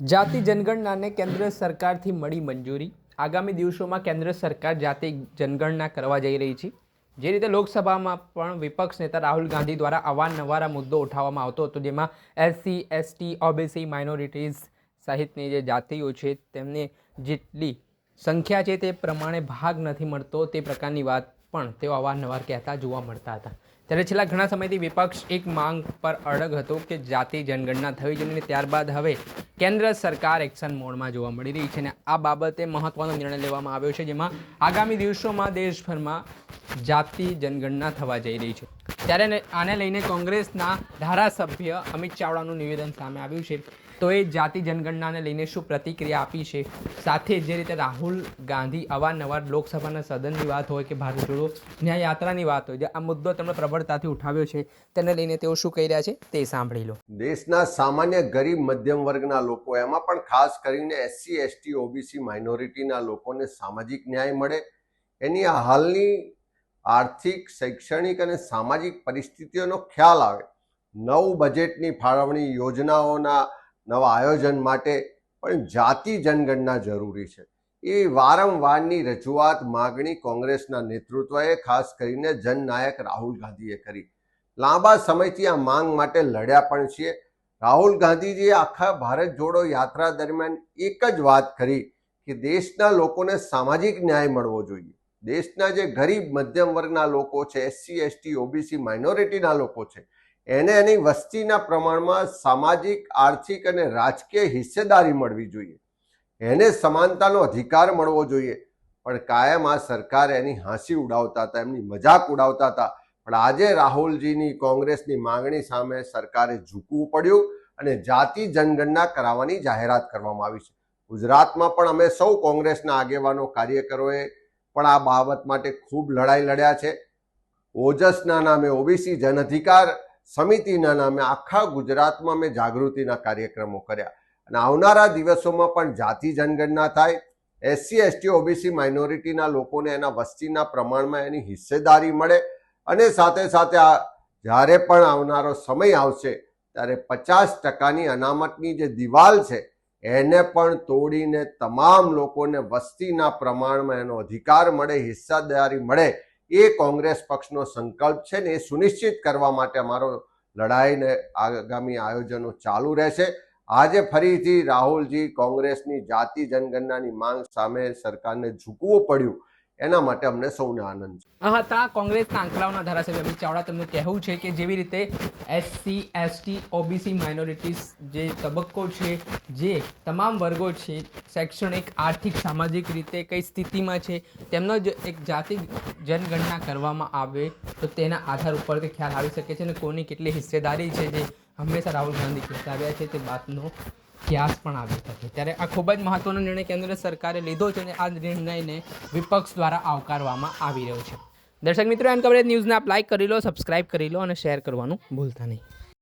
જાતિ જનગણનાને કેન્દ્ર સરકારથી મળી મંજૂરી. આગામી દિવસોમાં કેન્દ્ર સરકાર જાતિ જનગણના કરવા જઈ રહી છે. જે રીતે લોકસભામાં પણ વિપક્ષ નેતા રાહુલ ગાંધી દ્વારા અવારનવારા મુદ્દો ઉઠાવવામાં આવતો હતો, જેમાં એસસી એસટી, ઓબીસી, માઇનોરિટીઝ સહિતની જે જાતિઓ છે, તેમને જેટલી સંખ્યા છે તે પ્રમાણે ભાગ નથી મળતો તે પ્રકારની વાત પણ તેઓ અવારનવાર કહેતા જોવા મળતા હતા. ત્યારે છેલ્લા ઘણા સમયથી વિપક્ષ એક માંગ પર અડગ હતો કે જાતિ જનગણના થવી જોઈએ અને ત્યારબાદ હવે કેન્દ્ર સરકાર એક્શન મોડમાં જોવા મળી રહી છે અને આ બાબતે મહત્વનો નિર્ણય લેવામાં આવ્યો છે જેમાં આગામી દિવસોમાં દેશભરમાં જાતિ જનગણના થવા જઈ રહી છે. ત્યારે આને લઈને કોંગ્રેસના ધારાસભ્ય અમિત ચાવડાનું નિવેદન સામે આવ્યું છે. તો એ જાતિ જનગણનાને લઈને શું પ્રતિક્રિયા આપી છે? સાથે જે રીતે રાહુલ ગાંધી અવારનવાર લોકસભાના સદનની વાત હોય કે ભારત જોડો ન્યાય યાત્રાની વાત હોય, જે આ મુદ્દો તેમણે પ્રબળતાથી ઉઠાવ્યો છે, તેને લઈને તેઓ શું કહી રહ્યા છે તે સાંભળી લો. દેશના સામાન્ય ગરીબ મધ્યમ વર્ગના લોકો, એમાં પણ ખાસ કરીને એસસી, એસટી, ઓબીસી માઇનોરિટીના લોકોને સામાજિક ન્યાય મળે. એની હાલની આર્થિક, શૈક્ષણિક અને સામાજિક પરિસ્થિતિઓનો ખ્યાલ આવે. નવું બજેટની ફાળવણી યોજનાઓના નવા આયોજન માટે પણ જાતિ જનગણના જરૂરી છે. એ વારંવારની રજૂઆત માગણી કોંગ્રેસના નેતૃત્વએ ખાસ કરીને જનનાયક રાહુલ ગાંધીએ કરી. લાંબા સમયથી આ માંગ માટે લડ્યા પણ છીએ. રાહુલ ગાંધીજીએ આખા ભારત જોડો યાત્રા દરમિયાન એક જ વાત કરી કે દેશના લોકોને સામાજિક ન્યાય મળવો જોઈએ. દેશના જે ગરીબ મધ્યમ વર્ગના લોકો છે એસસી એસટી ઓબીસી માઇનોરિટીના લોકો છે, એને એની વસ્તીના પ્રમાણમાં સામાજિક, આર્થિક અને રાજકીય હિસ્સેદારી મળવી જોઈએ. એને સમાનતાનો અધિકાર મળવો જોઈએ. પણ કાયમ આ સરકાર એની હાંસી ઉડાવતા હતા, એમની મજાક ઉડાવતા હતા. પણ આજે રાહુલજીની કોંગ્રેસની માંગણી સામે સરકારે ઝૂકવું પડ્યું અને જાતિ જનગણના કરાવવાની જાહેરાત કરવામાં આવી છે. ગુજરાતમાં પણ અમે સૌ કોંગ્રેસના આગેવાનો, કાર્યકરોએ પણ આ બાબત માટે ખૂબ લડાઈ લડ્યા છે. ઓજસના નામે ઓબીસી જન અધિકાર સમિતિના નામે આખા ગુજરાતમાં મેં જાગૃતિના કાર્યક્રમો કર્યા. અને આવનારા દિવસોમાં પણ જાતિ જનગણના થાય. એસસી, એસટી, ઓબીસી માઇનોરિટીના લોકોને એના વસ્તીના પ્રમાણમાં એની હિસ્સેદારી મળે. અને સાથે સાથે આ જ્યારે પણ આવનારો સમય આવશે, ત્યારે પચાસ ટકાની અનામતની જે દિવાલ છે એને પણ તોડીને તમામ લોકોને વસ્તીના પ્રમાણમાં એનો અધિકાર મળે, હિસ્સાદારી મળે, એ કોંગ્રેસ પક્ષનો સંકલ્પ છે ને એ સુનિશ્ચિત કરવા માટે અમારો લડાઈને આગામી આયોજનો ચાલુ રહેશે. આજે ફરીથી રાહુલજી કોંગ્રેસની જાતિ જનગણનાની માંગ સામે સરકારને ઝૂકવું પડ્યું. એના માટે અમને સૌને આનંદ છે. હતા કોંગ્રેસના આંકડાઓના ધારાસભ્ય અમિત ચાવડા. તેમનું કહેવું છે કે જેવી રીતે એસસી, એસટી, ઓબીસી માઇનોરિટીઝ જે તબક્કો છે, જે તમામ વર્ગો છે, શૈક્ષણિક, આર્થિક, સામાજિક રીતે કઈ સ્થિતિમાં છે, તેમનો જ એક જાતિ જનગણના કરવામાં આવે તો તેના આધાર ઉપરથી ખ્યાલ આવી શકે છે અને કોની કેટલી હિસ્સેદારી છે, જે હંમેશા રાહુલ ગાંધી આવ્યા છે તે વાતનો ક્યાસ પણ આવી શકે. ત્યારે આ ખૂબ જ મહત્વનો નિર્ણય કેન્દ્ર સરકારે લીધો છે અને આ નિર્ણયને વિપક્ષ દ્વારા આવકારવામાં આવી રહ્યો છે. દર્શક મિત્રો, એન કવરેજ ન્યૂઝને આપ લાઇક કરી લો સબસ્ક્રાઇબ કરી લો અને શેર કરવાનું ભૂલતા નહીં.